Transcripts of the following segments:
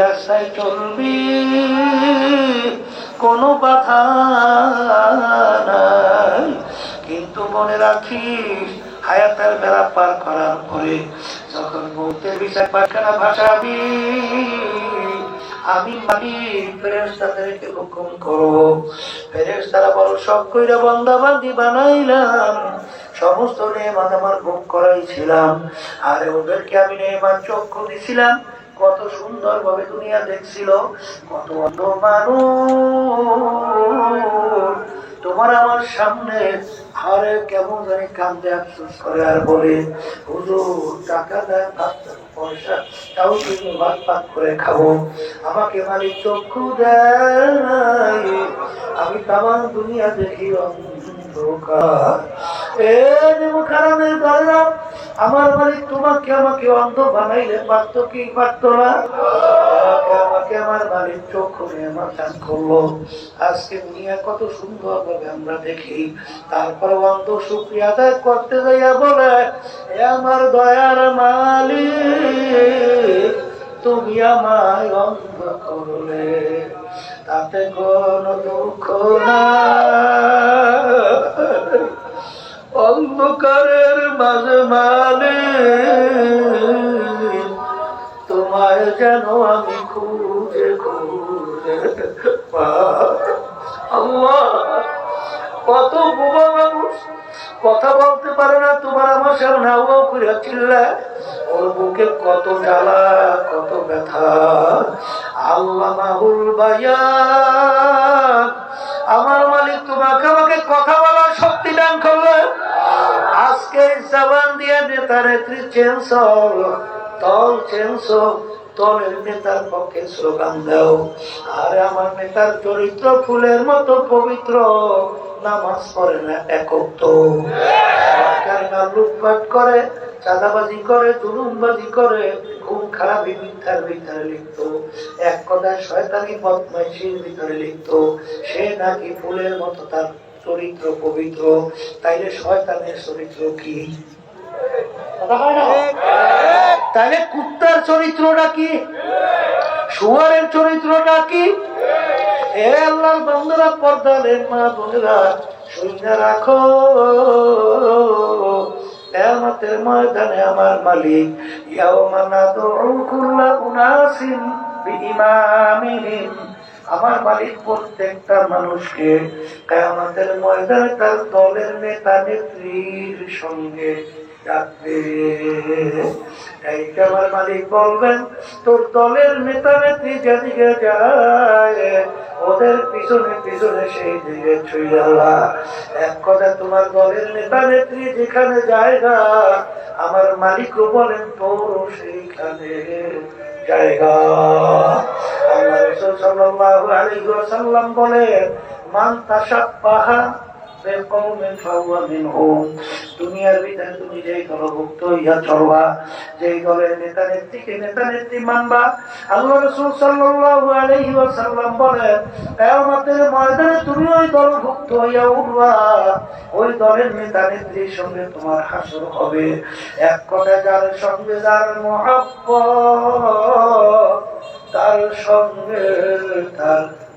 রাস্তায় চলবি, কোনো বাধা নাই। কিন্তু মনে রাখিস, হায়াতের বেলা পার করার পরে যখন বলতে বিচার পাখানা ভাসাবি, আমি মালিক ফেরেস্তাদেরকে হুকুম করো ফেরেস্তারা বড় সব কইরা বন্দাবান্দি বানাইলাম। সমস্ত নেমাত আমার ভোগ করাইছিলাম, আর ওদেরকে আমি নেমাত চক্ষু দিছিলাম। কত সুন্দর ভাবে দুনিয়া দেখছিল, কত অন্ধ মানুষ। তোমার আমার সামনে হারে কেমন জানি কান্দে আফসোস করে আর বলে, হুজুর, টাকা দেন পয়সা, তাও তুমি ভাত পাক করে খাব। আমাকে মালিক চক্ষু দেয়। আমি তামাম দুনিয়া দেখি অন্ধকার। আমার মালিক তোমাকে আমাকে অন্ধ বানাইলে পারতো কি পারতো না? আমাকে আমার মালিক চোখ খুলে আমার চান করল আজকে দুনিয়া কত সুন্দর ভাবে আমরা দেখি। তারপরে অন্ধ আদায় করতে যাইয়া বলে আমার দয়ার মালিক, তুমি আমায় অন্ধ করলে। তাতে কোন দুঃখ না অন্ধকারের মাঝে মানে তোমায় যেন আমি খুঁজে খুঁজে কত বোবা মানুষ কথা বলতে পারে না, তোমার আমার সামনে আবহাও করে চিল্লা ওর বুকে কত জ্বালা, কত ব্যথা। আল্লাহ মাহুল ভাইয়া আমার মালিক তোমাকে আমাকে কথা বলার শক্তি দান করলে আজকে জবান দিয়ে নেতা নেত্রী চেঞ্জ তল চেঞ্জ দলের নেতার পক্ষে স্লোগান দাও। আর আমার নেতার চরিত্র ফুলের মতো পবিত্র, নামাজ পড়ে না একক তো লুটপাট করে, চাঁদাবাজি করে, জুলুমবাজি করে খুব খারাপ মিথ্যার ভিতরে লিখত এক কথায় শয়তানি বদমাইশির ভিতরে লিখত সে নাকি ফুলের মতো তার চরিত্র পবিত্র তাইলে শয়তানের চরিত্র কি? তাহলে কুত্তার চরিত্রটা কি? শুয়ারের চরিত্রটা কি? এ আল্লাহর বান্দারা পর্দালের মা বোনেরা শুনে রাখো। কেয়ামতের ময়দানে আমার মালিক ইয়াওমা নাদউ কুল্লা উনাসিন বিইমামিহিম। আমার মালিক প্রত্যেকটা মানুষকে কেয়ামতের ময়দানে তার দলের নেতা নেত্রীর সঙ্গে আমার মালিক বলবেন, তোর দলের যায়, ওদের পিছনে পিছনে সেই দিকে এক তোমার দলের নেতা নেত্রী যেখানে জায়গা আমার মালিকও বলেন তোরও সেইখানে। জায়গা। আল্লাহ ওয়াসাল্লাম বলেন মান মিনহুম দুনিয়ার ভিতরে তুমি যেই দলভুক্ত হইয়া চলবা, যেই দলের নেতা নেত্রীকে নেতা নেত্রী মানবা, আল্লাহ রসুল সাল্লাল্লাহু আলাইহি ওয়াসাল্লাম বলেন, কিয়ামতের ময়দানে তুমি ওই দলভুক্ত হইয়া উঠবা। ওই দলের নেতা নেত্রীর সঙ্গে তোমার হাসর হবে। এক কথা যার সঙ্গে যার মহাব্বত, তার সঙ্গে তার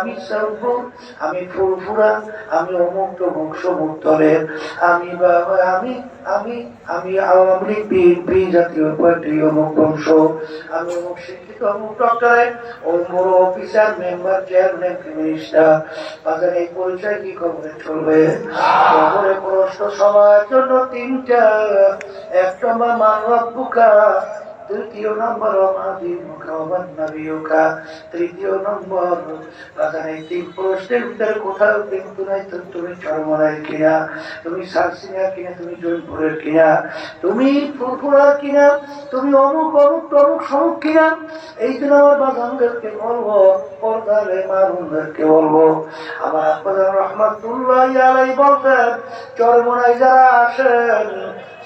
আমি আমি ফুরফুরা, আমি অমুক আমি আমি আমি আমি আওয়ামী লীগ জাতীয় পার্টি অমুক বংশ। আমি অমুক শিক্ষিত, অমুক ডক্টরে অমুক অফিসার, মেম্বার, চেয়ারম্যান, মিনিস্টার। বাজারে এই পরিচয় কি চলবে? জন্য তিনটা। তৃতীয় নম্বর তৃতীয় নম্বর এই তিন প্রশ্নের ভিতরে কোথাও কিন্তু নাই তুমি চরমরাই কিনা। তুমি সারসিনা কিনা, তুমি জয়পুরের কিনা। তুমি ফুরফুরার কিনা, তুমি অমুক অমুক, তমুক সমুক কিনা। এই জন্য আমার বাজানদেরকে বলব, পর্দারে মারুনদেরকে বলব। আমার আব্বাজান রহমাতুল্লাহ আলাই বলতেন চরমরাই যারা আসেন,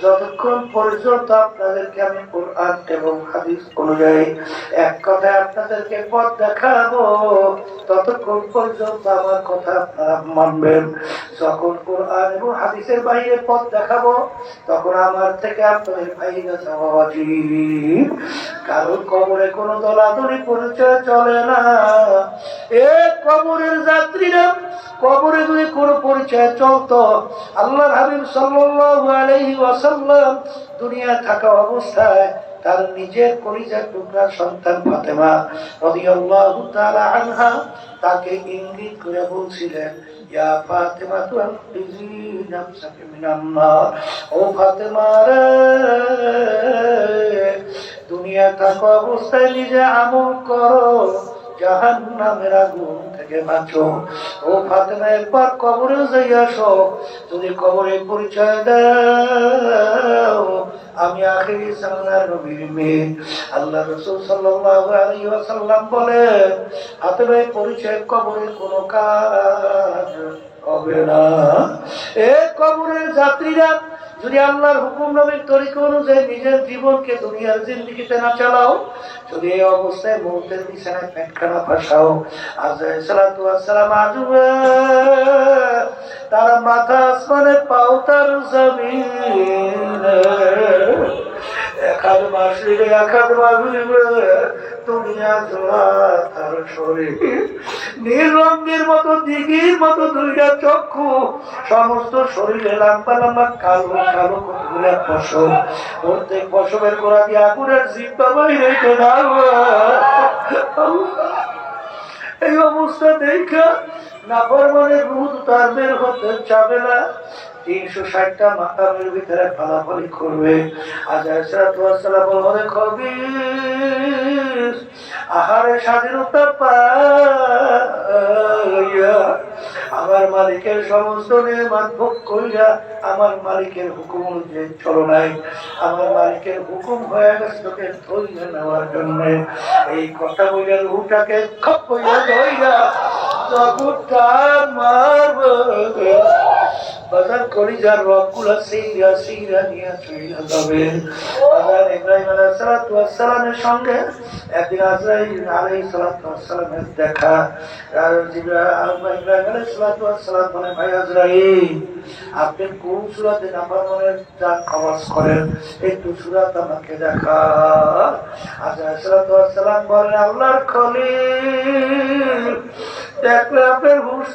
যতক্ষণ পর্যন্ত আপনাদেরকে আমি কোরআন এবং হাদিস অনুযায়ী এক কথায় আপনাদেরকে পথ দেখাবো। ততক্ষণ পর্যন্ত আমার কথা মানবেন। যখন কোরআন এবং হাদিসের বাইরে পথ দেখাবো, তখন আমার থেকে আপনাদের বাইরে যাওয়া উচিত। কারণ কবরে কোনো দলাদলি পরিচয় চলে না। এ কবরের যাত্রীরা, কবরে যদি কোনো পরিচয় চলতো আল্লাহ হাবিব সাল্লাল্লাহু আলাইহি ওয়াসাল্লাম দুনিয়া থাকা অবস্থায় তার নিজের পরিচয় টুকরা সন্তান ফাতেমা রাদিয়াল্লাহু আনহা তাকে ইঙ্গিত করে বলছিলেন ফাতেমা তু ও ফাতেমা দুনিয়া থাকা অবস্থায় নিজে আমল করো জাহান নামের আগুন থেকে বাঁচো। ও ফাতেমা একবার কবরে যাই আসো। যদি কবরে পরিচয় দাও, আমি আখেরি সাল্লাহ নবীর মেয়ে। আল্লাহ রসুল সাল্লাল্লাহু আলাইহি ওয়াসাল্লাম বলেন ফাতেমা পরিচয় কবরে কোনো কাজ হবে না। এ কবরের যাত্রীরা যদি আল্লাহর হুকুম নবীর তরিকা অনুযায়ী নিজের জীবনকে দুনিয়ার জিন্দিগিতে না চালাও, যদি এই অবস্থায় মৌতের বিছানায় পেটখানা ফাঁসাও ওয়াসসালাম আজুবে তারা মাথা আসমানে পাও তার জমিনে। নীল রঙের মতো, দিঘির মতো দুইটা চক্ষু, সমস্ত শরীরে কালো কালো প্রত্যেক পশমের গোড়া দিয়ে আগুনের এই অবস্থা দেখা নাফরমানের রুদ তার বের হতে চাবে না। তিনশো ষাটটা ভিতরে করবে। কবি আহারে স্বাধীনতা আমার মালিকের সমস্ত নির্মাণ ভোগ করিয়া আমার মালিকের হুকুম অনুযায়ী চলো নাই। আমার মালিকের হুকুম হয়ে গেছে তোকে ধৈর্য নেওয়ার জন্য। এই কথা বলে রুটাকে খপ কইয়া ধইয়া জগৎটা মারবে। বাজার করি যার রবগুলা সিরা সিরা নিয়ে চইলা যাবে বাজার ইব্রাহিম আলাইহিস ওয়াস সালামের সঙ্গে একদিন আজরাইল আলাইহিস ওয়াস সালামের দেখা। আর ইব্রাহিম আলাইহিস সালাতু ওয়াস সালাম বলে, ভাই আজরাইল, আপনি কোন নাম্বার মনে যান আওয়াজ করেন, একটু সূরাত আমাকে দেখা। আজরাইল সালাতু ওয়াস সালাম বলেন আল্লাহর খলিল, দেখলে আপনার হুশ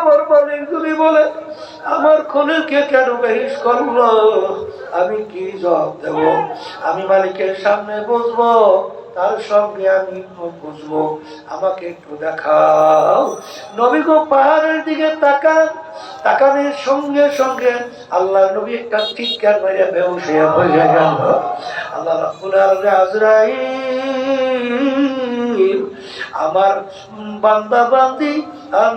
আমার মালিক যদি বলে, আমার খলিলকে কেন বেহিস করল? আমি কি জবাব দেব? আমি মালিকের সামনে বসবো, তার সঙ্গে আমি বুঝব আমাকে একটু দেখাও। নবী গো পাহাড়ের দিকে তাকান। তাকানের সঙ্গে সঙ্গে আল্লাহ নবী একটা চিৎকার মেরে বেউস হয়ে গেল। আল্লাহ আজরাইল আমার বান্দা বান্দি আর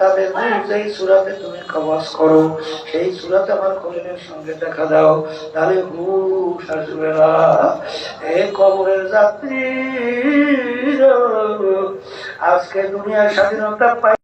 তাদের যেই সুরাতে তুমি কবাস করো, সেই সুরাতে আমার কলিনের সঙ্গে দেখা দাও, তাহলে হু আসবে এ কবরের যাত্রী, আজকে দুনিয়ার স্বাধীনতা পাই